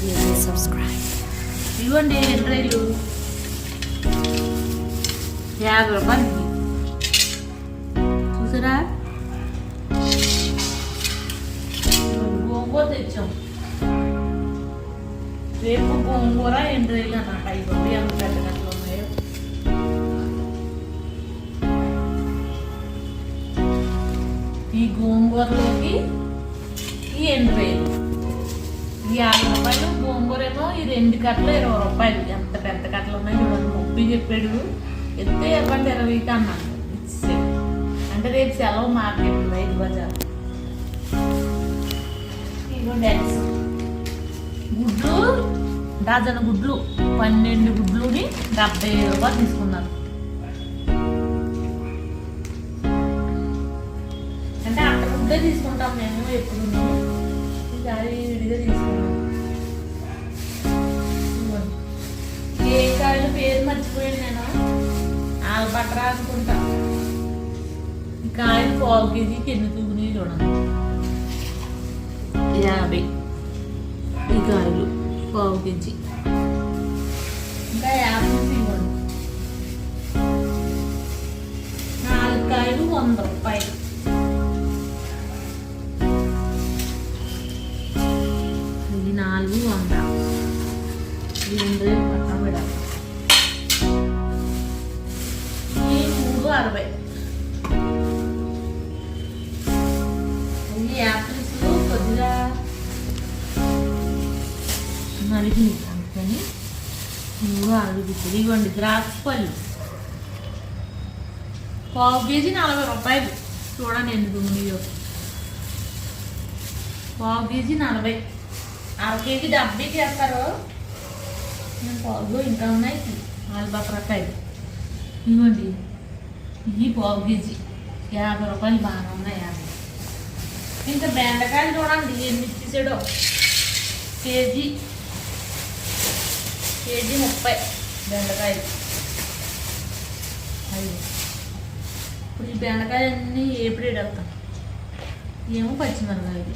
Please subscribe ఇవ్వండి ఎండ్రాయిలు యాభై రూపాయలు చూసారా? గోంగూర తెచ్చాం. రేపు గోంగూర ఎండ్రాయిలు అన్నమాట. ఇవ్వండి ఎంత పెద్ద గంటలు ఉన్నాయో. ఈ గోంగూరలోకి ఈ ఎండ్రాయిలు యాభై రూపాయలు గోంగూర ఏమో ఈ రెండు కట్టలు ఇరవై రూపాయలు. ఎంత పెద్ద కట్టలు ఉన్నాయి చూడండి ముప్పై చెప్పాడు. ఎత్తే ఇవ్వండి? ఇరవైకి అన్నాను అంటే రేపు సెలవు మార్కెట్ ఐదు బజార్ గుడ్లు డజన్ గుడ్లు పన్నెండు గుడ్లుని డెబ్బై ఐదు రూపాయలు తీసుకున్నాను. అంటే అంత గుడ్డే తీసుకుంటాం మేము ఎప్పుడు. ఈసారి మర్చిపోయాను నేను. ఆలపట్రా అనుకుంటా ఇంకా కాయలు పావు కేజీకి ఎన్ని తూగుని చూడండి. యాభై. ఈ కాయలు పావు కేజీ. ఇంకా యాభై ఇవ్వండి. నాలుగు కాయలు వంద రూపాయలు. ఇది నాలుగు వంద. ఇది రెండు అరవై ఈ యాపిల్స్ కొద్దిగా మరిగి అందుకని మూడు అరవై రూపాయలు ఇవ్వండి ద్రాక్ష పళ్ళు పావు కేజీ నలభై రూపాయలు చూడండి ఎందుకు ఉన్నాయో పావు కేజీ నలభై అర కేజీ డెబ్బైకి వేస్తారు నేను పావులో ఇంకా ఉన్నాయి నాలుగు బకరకాయలు ఇవ్వండి ఇవి పావు కేజీ యాభై రూపాయలు బాగానే ఉన్నాయి యాభై ఇంకా బెండకాయలు చూడండి ఎన్ని ఇచ్చేసాడో కేజీ కేజీ ముప్పై బెండకాయలు అయ్యి ఇప్పుడు ఈ బెండకాయలన్నీ ఏప్రిల్ అవుతాం ఏమో పచ్చిమిరకాయలు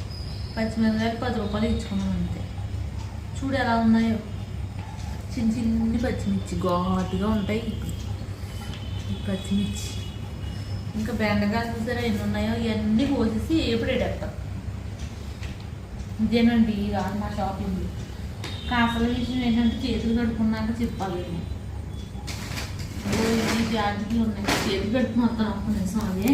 పచ్చిమిరకాయలు పది రూపాయలు ఇచ్చుకున్నాం అంతే చూడు ఎలా ఉన్నాయో చిన్న చిన్ని పచ్చిమిర్చి ఘాటుగా ఉంటాయి ఈ పచ్చిమిర్చి ఇంకా బెండకాయలు చూసారా ఎన్ని ఉన్నాయో ఇవన్నీ కోసేసి ఏపుడు ఎడతాం ఇదేనండి రాదు మా షాపింగ్. కాసల విషయం ఏంటంటే చేతులు కడుక్కున్నాక చెప్పాలి. నేను. ఓ, ఉన్నాయి. చేతులు కట్టుకుని మొత్తం నిజం నిమిషం అదే